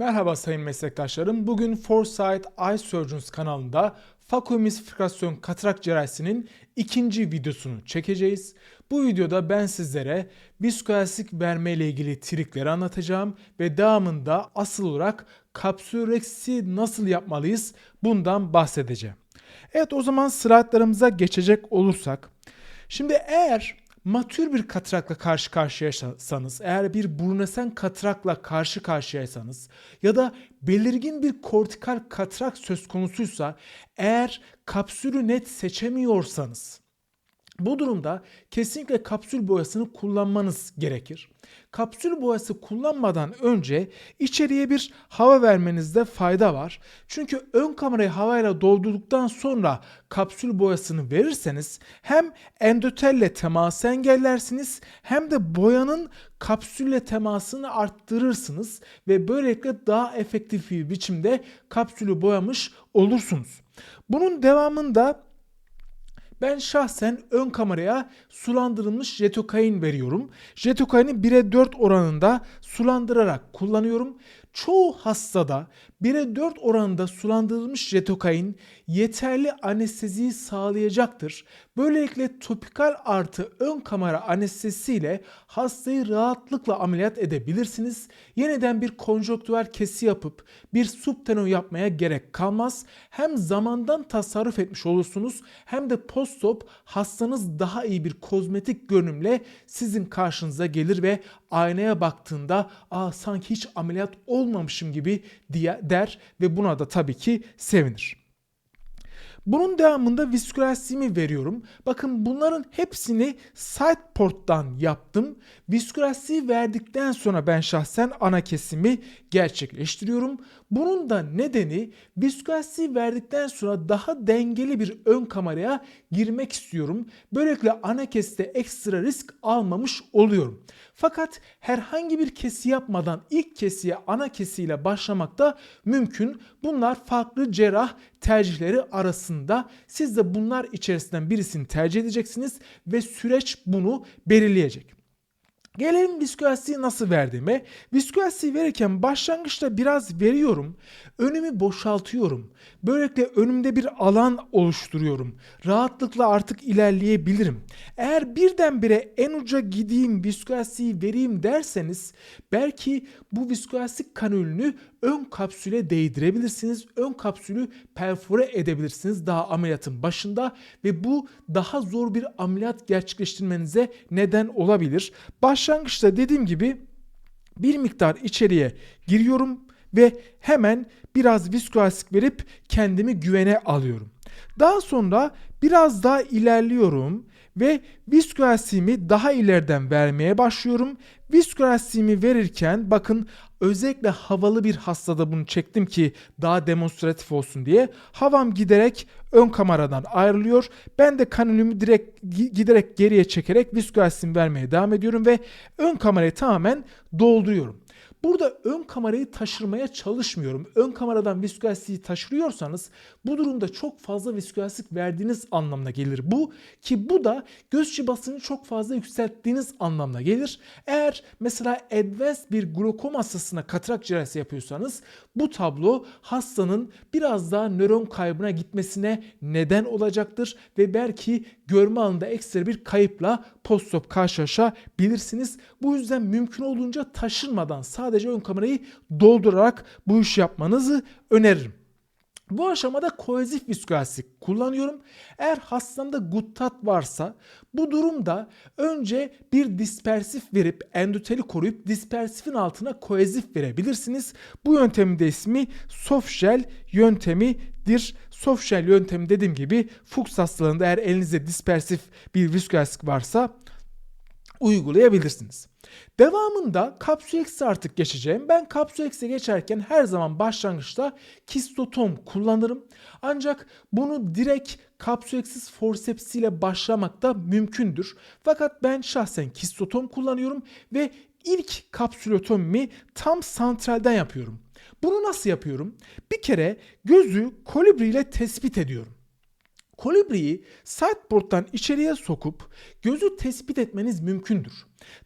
Merhaba sayın meslektaşlarım. Bugün Foresight Eye Surgeons kanalında fakoemistifikasyon katarak cerrahisinin ikinci videosunu çekeceğiz. Bu videoda ben sizlere viskoelastik verme ile ilgili trikleri anlatacağım ve devamında asıl olarak kapsüloreksi nasıl yapmalıyız bundan bahsedeceğim. Evet o zaman slaytlarımıza geçecek olursak. Şimdi eğer matür bir katarakla karşı karşıyaysanız, eğer bir brunesen katarakla karşı karşıyaysanız ya da belirgin bir kortikal katarak söz konusuysa, eğer kapsülü net seçemiyorsanız bu durumda kesinlikle kapsül boyasını kullanmanız gerekir. Kapsül boyası kullanmadan önce içeriye bir hava vermenizde fayda var. Çünkü ön kamerayı havayla doldurduktan sonra kapsül boyasını verirseniz hem endotelle teması engellersiniz hem de boyanın kapsülle temasını arttırırsınız ve böylelikle daha efektif bir biçimde kapsülü boyamış olursunuz. Bunun devamında ben şahsen ön kameraya sulandırılmış jetokain veriyorum. Jetokaini 1'e 4 oranında sulandırarak kullanıyorum. Çoğu hastada 1'e 4 oranında sulandırılmış jetokain yeterli anesteziyi sağlayacaktır. Böylelikle topikal artı ön kamera anestezisiyle hastayı rahatlıkla ameliyat edebilirsiniz. Yeniden bir konjonktüvel kesi yapıp bir subtenon yapmaya gerek kalmaz. Hem zamandan tasarruf etmiş olursunuz hem de postop hastanız daha iyi bir kozmetik görünümle sizin karşınıza gelir ve aynaya baktığında aa sanki hiç ameliyat olmamışım gibi diye der ve buna da tabii ki sevinir. Bunun devamında viskülasimi veriyorum. Bakın bunların hepsini side port'tan yaptım. Viskülasiyi verdikten sonra ben şahsen ana kesimi gerçekleştiriyorum. Bunun da nedeni viskülasiyi verdikten sonra daha dengeli bir ön kameraya girmek istiyorum. Böylelikle ana kesite ekstra risk almamış oluyorum. Fakat herhangi bir kesi yapmadan ilk kesiye ana kesiyle başlamak da mümkün. Bunlar farklı cerrah tercihleri arasında. Siz de bunlar içerisinden birisini tercih edeceksiniz ve süreç bunu belirleyecek. Gelelim visküelasiyi nasıl verdiğime. Visküelasiyi verirken başlangıçta biraz veriyorum. Önümü boşaltıyorum. Böylelikle önümde bir alan oluşturuyorum. Rahatlıkla artık ilerleyebilirim. Eğer birdenbire en uca gideyim visküelasiyi vereyim derseniz belki bu visküelastik kanülünü ön kapsüle değdirebilirsiniz. Ön kapsülü perfore edebilirsiniz daha ameliyatın başında ve bu daha zor bir ameliyat gerçekleştirmenize neden olabilir. Başlangıçta dediğim gibi bir miktar içeriye giriyorum ve hemen biraz viskolastik verip kendimi güvene alıyorum. Daha sonra biraz daha ilerliyorum ve viskülasimi daha ileriden vermeye başlıyorum. Viskülasimi verirken bakın özellikle havalı bir hastada bunu çektim ki daha demonstratif olsun diye. Havam giderek ön kameradan ayrılıyor. Ben de kanülümü direkt giderek geriye çekerek viskülasimi vermeye devam ediyorum ve ön kamerayı tamamen dolduruyorum. Burada ön kamerayı taşırmaya çalışmıyorum. Ön kameradan viskülasitiyi taşırıyorsanız bu durumda çok fazla viskülastik verdiğiniz anlamına gelir bu. Ki bu da göz içi basını çok fazla yükselttiğiniz anlamına gelir. Eğer mesela advanced bir glokom hastasına katarak cerrahisi yapıyorsanız bu tablo hastanın biraz daha nöron kaybına gitmesine neden olacaktır ve belki görme alanında ekstra bir kayıpla postop karşılaşabilirsiniz. Bu yüzden mümkün olduğunca taşınmadan sadece ön kamerayı doldurarak bu iş yapmanızı öneririm. Bu aşamada koezif viskolastik kullanıyorum. Eğer hastamda guttat varsa bu durumda önce bir dispersif verip endoteli koruyup dispersifin altına koezif verebilirsiniz. Bu yöntemin de ismi soft gel yöntemidir. Soft gel yöntemi dediğim gibi Fuchs hastalığında eğer elinizde dispersif bir viskolastik varsa uygulayabilirsiniz. Devamında Capsuex'e artık geçeceğim. Ben Capsuex'e geçerken her zaman başlangıçta kistotom kullanırım. Ancak bunu direkt Capsuex'siz forceps ile başlamak da mümkündür. Fakat ben şahsen kistotom kullanıyorum ve ilk kapsülotomimi tam santralden yapıyorum. Bunu nasıl yapıyorum? Bir kere gözü kolibri ile tespit ediyorum. Kolibriyi sideboard'dan içeriye sokup gözü tespit etmeniz mümkündür.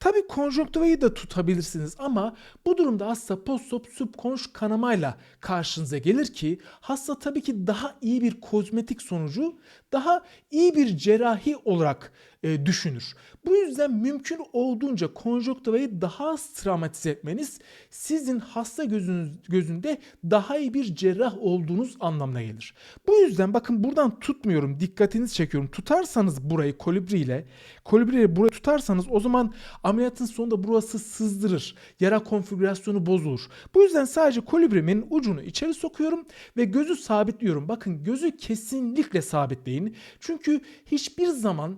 Tabii konjonktivayı da tutabilirsiniz ama bu durumda hasta postop subkonj kanamayla karşınıza gelir ki hasta tabii ki daha iyi bir kozmetik sonucu daha iyi bir cerrahi olarak e, düşünür. Bu yüzden mümkün olduğunca konjonktivayı daha az travmatize etmeniz sizin hasta gözünüz, gözünde daha iyi bir cerrah olduğunuz anlamına gelir. Bu yüzden bakın buradan tutmuyorum dikkatinizi çekiyorum. Tutarsanız burayı kolibriyle kolibriyle burayı tutarsanız o zaman ameliyatın sonunda burası sızdırır. Yara konfigürasyonu bozulur. Bu yüzden sadece kolibrimin ucunu içeri sokuyorum ve gözü sabitliyorum. Bakın gözü kesinlikle sabitleyin. Çünkü hiçbir zaman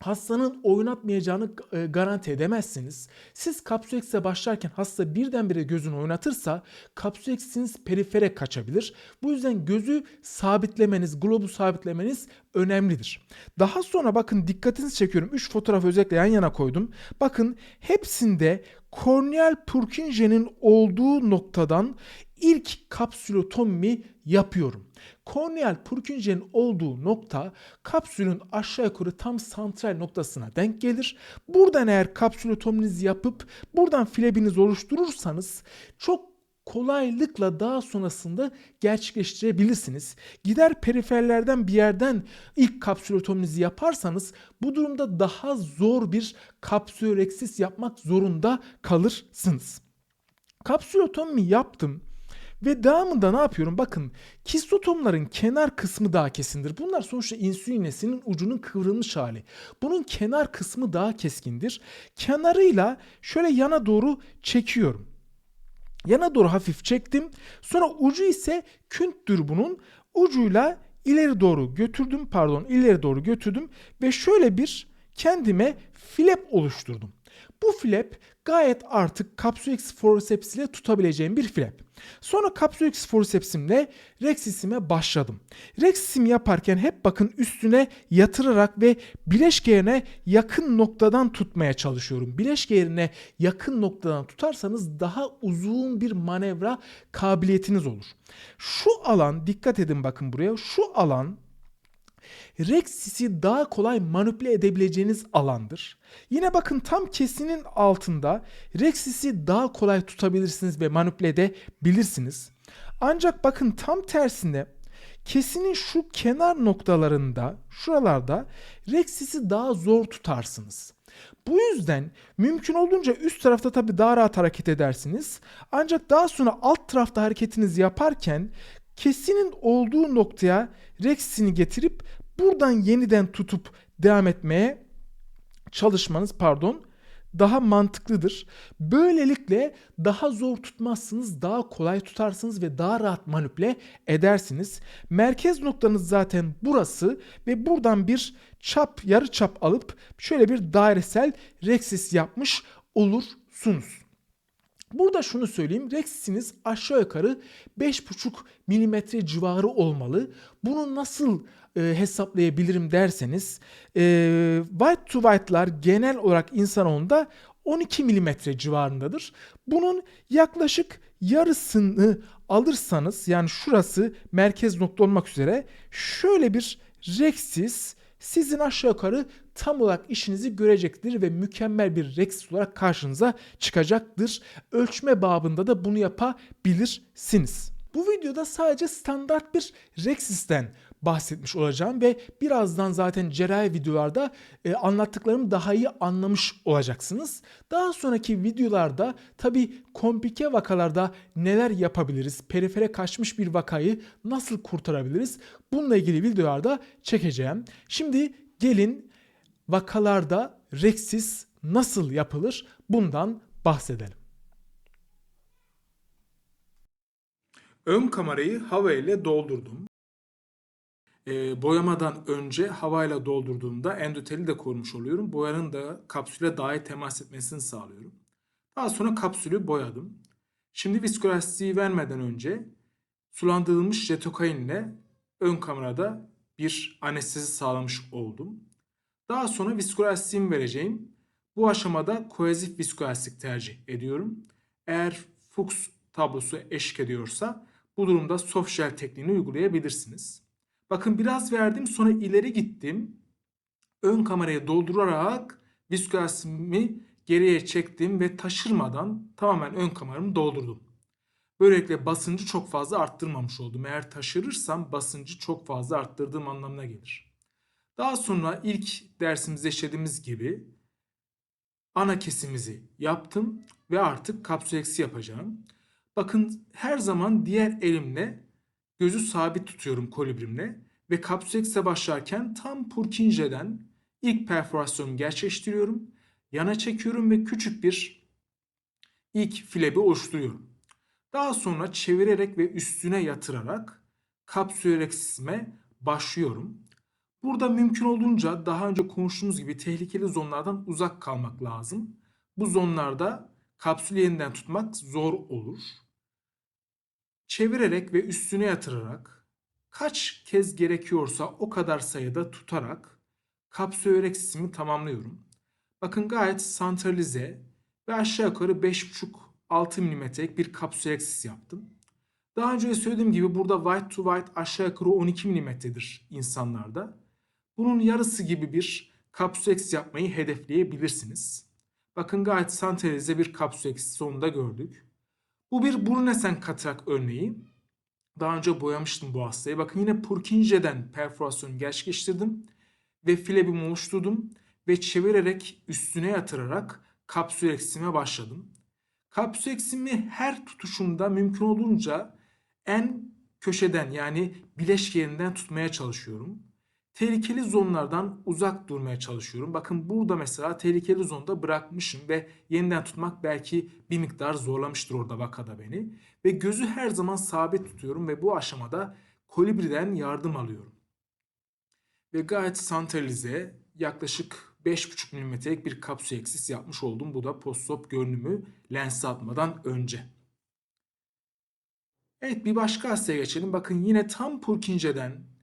hastanın oynatmayacağını e, garanti edemezsiniz. Siz kapsülekse başlarken hasta birdenbire gözünü oynatırsa kapsüleksiniz perifere kaçabilir. Bu yüzden gözü sabitlemeniz, globu sabitlemeniz önemlidir. Daha sonra bakın dikkatinizi çekiyorum. 3 fotoğraf özellikle yan yana koydum. Bakın hepsinde korneal Purkinje'nin olduğu noktadan ilk kapsülotomi yapıyorum. Korneal Purkinje'nin olduğu nokta kapsülün aşağı yukarı tam santral noktasına denk gelir. Buradan eğer kapsülotominizi yapıp buradan filebinizi oluşturursanız çok kolaylıkla daha sonrasında gerçekleştirebilirsiniz. Gider periferlerden bir yerden ilk kapsülotominizi yaparsanız bu durumda daha zor bir kapsüloreksis yapmak zorunda kalırsınız. Kapsülotomi yaptım. Ve devamında ne yapıyorum? Bakın kistotomların kenar kısmı daha kesindir. Bunlar sonuçta insülin iğnesinin ucunun kıvrılmış hali. Bunun kenar kısmı daha keskindir. Kenarıyla şöyle yana doğru çekiyorum. Yana doğru hafif çektim. Sonra ucu ise künttür bunun. Ucuyla ileri doğru götürdüm. Pardon ileri doğru götürdüm. Ve şöyle bir kendime flap oluşturdum. Bu flap gayet artık Capsulex forceps ile tutabileceğim bir flap. Sonra Capsulex forcepsimle Rexisime başladım. Rexisim yaparken hep bakın üstüne yatırarak ve bileşke yakın noktadan tutmaya çalışıyorum. Bileşke yakın noktadan tutarsanız daha uzun bir manevra kabiliyetiniz olur. Şu alan dikkat edin bakın buraya. Şu alan Rexis'i daha kolay manipüle edebileceğiniz alandır. Yine bakın tam kesinin altında Rexis'i daha kolay tutabilirsiniz ve manipüle edebilirsiniz. Ancak bakın tam tersinde kesinin şu kenar noktalarında, şuralarda Rexis'i daha zor tutarsınız. Bu yüzden mümkün olduğunca üst tarafta tabii daha rahat hareket edersiniz. Ancak daha sonra alt tarafta hareketinizi yaparken kesinin olduğu noktaya Rex'ini getirip buradan yeniden tutup devam etmeye çalışmanız pardon daha mantıklıdır. Böylelikle daha zor tutmazsınız, daha kolay tutarsınız ve daha rahat manipüle edersiniz. Merkez noktanız zaten burası ve buradan bir çap, yarı çap alıp şöyle bir dairesel reksis yapmış olursunuz. Burada şunu söyleyeyim. Rex'iniz aşağı yukarı 5,5 milimetre civarı olmalı. Bunu nasıl e, hesaplayabilirim derseniz e, white to white'lar genel olarak insanoğlunda 12 milimetre civarındadır. Bunun yaklaşık yarısını alırsanız yani şurası merkez nokta olmak üzere şöyle bir Rex'is sizin aşağı yukarı tam olarak işinizi görecektir ve mükemmel bir Rex olarak karşınıza çıkacaktır. Ölçme babında da bunu yapabilirsiniz. Bu videoda sadece standart bir Rexis'ten bahsetmiş olacağım ve birazdan zaten cerrahi videolarda e, anlattıklarımı daha iyi anlamış olacaksınız. Daha sonraki videolarda tabi komplike vakalarda neler yapabiliriz, perifere kaçmış bir vakayı nasıl kurtarabiliriz bununla ilgili videolarda çekeceğim. Şimdi gelin vakalarda Rexis nasıl yapılır bundan bahsedelim. Ön kamerayı hava ile doldurdum. E, boyamadan önce havayla doldurduğumda endoteli de korumuş oluyorum. Boyanın da kapsüle daha iyi temas etmesini sağlıyorum. Daha sonra kapsülü boyadım. Şimdi viskolastiği vermeden önce sulandırılmış jetokain ile ön kamerada bir anestezi sağlamış oldum. Daha sonra viskolastiğimi vereceğim. Bu aşamada koezif viskolastik tercih ediyorum. Eğer Fuchs tablosu eşlik ediyorsa bu durumda soft gel tekniğini uygulayabilirsiniz. Bakın biraz verdim sonra ileri gittim. Ön kameraya doldurarak viskosimi geriye çektim ve taşırmadan tamamen ön kameramı doldurdum. Böylelikle basıncı çok fazla arttırmamış oldum. Eğer taşırırsam basıncı çok fazla arttırdığım anlamına gelir. Daha sonra ilk dersimizde işlediğimiz gibi ana kesimizi yaptım ve artık kapsüleksi yapacağım. Bakın her zaman diğer elimle gözü sabit tutuyorum kolibrimle ve kapsülekse başlarken tam Purkinje'den ilk perforasyonumu gerçekleştiriyorum. Yana çekiyorum ve küçük bir ilk flebi oluşturuyorum. Daha sonra çevirerek ve üstüne yatırarak kapsüleksime başlıyorum. Burada mümkün olduğunca daha önce konuştuğumuz gibi tehlikeli zonlardan uzak kalmak lazım. Bu zonlarda kapsülü yeniden tutmak zor olur. Çevirerek ve üstüne yatırarak kaç kez gerekiyorsa o kadar sayıda tutarak kapsüleksimi tamamlıyorum. Bakın gayet santralize ve aşağı yukarı 5,5-6 mm'lik bir kapsüleksis yaptım. Daha önce söylediğim gibi burada white to white aşağı yukarı 12 mm'dir insanlarda. Bunun yarısı gibi bir kapsüleksis yapmayı hedefleyebilirsiniz. Bakın gayet santralize bir kapsüleksis sonunda gördük. Bu bir Brunesen katarak örneği. Daha önce boyamıştım bu hastayı. Bakın yine Purkinje'den perforasyonu gerçekleştirdim ve filebimi oluşturdum ve çevirerek üstüne yatırarak kapsül başladım. Kapsül her tutuşumda mümkün olduğunca en köşeden yani bileşke yerinden tutmaya çalışıyorum. Tehlikeli zonlardan uzak durmaya çalışıyorum. Bakın burada mesela tehlikeli zonda bırakmışım ve yeniden tutmak belki bir miktar zorlamıştır orada vakada beni. Ve gözü her zaman sabit tutuyorum ve bu aşamada kolibriden yardım alıyorum. Ve gayet santralize yaklaşık 5,5 mm'lik bir kapsül eksis yapmış oldum. Bu da postop görünümü lense atmadan önce. Evet bir başka hastaya geçelim. Bakın yine tam Purkinje'den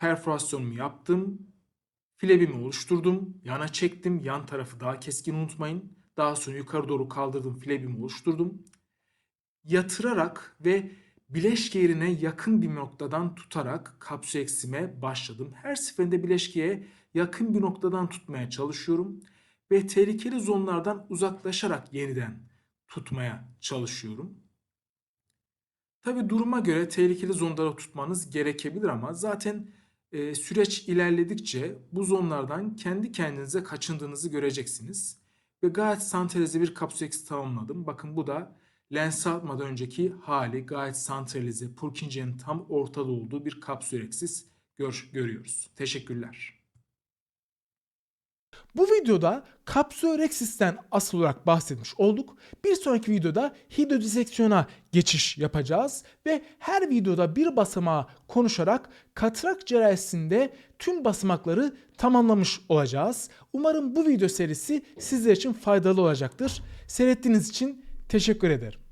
perforasyonumu yaptım. Filebimi oluşturdum. Yana çektim. Yan tarafı daha keskin unutmayın. Daha sonra yukarı doğru kaldırdım. Filebimi oluşturdum. Yatırarak ve bileşke yerine yakın bir noktadan tutarak kapsül eksime başladım. Her seferinde bileşkeye yakın bir noktadan tutmaya çalışıyorum ve tehlikeli zonlardan uzaklaşarak yeniden tutmaya çalışıyorum. Tabi duruma göre tehlikeli zonları tutmanız gerekebilir ama zaten e, süreç ilerledikçe bu zonlardan kendi kendinize kaçındığınızı göreceksiniz. Ve gayet santralize bir kapsül tamamladım. Bakın bu da lense atmadan önceki hali gayet santralize, Purkinje'nin tam ortada olduğu bir kapsül eksis gör, görüyoruz. Teşekkürler. Bu videoda kapsüloreksisten asıl olarak bahsetmiş olduk. Bir sonraki videoda hidrodiseksiyona geçiş yapacağız ve her videoda bir basamağı konuşarak katrak cerrahisinde tüm basamakları tamamlamış olacağız. Umarım bu video serisi sizler için faydalı olacaktır. Seyrettiğiniz için teşekkür ederim.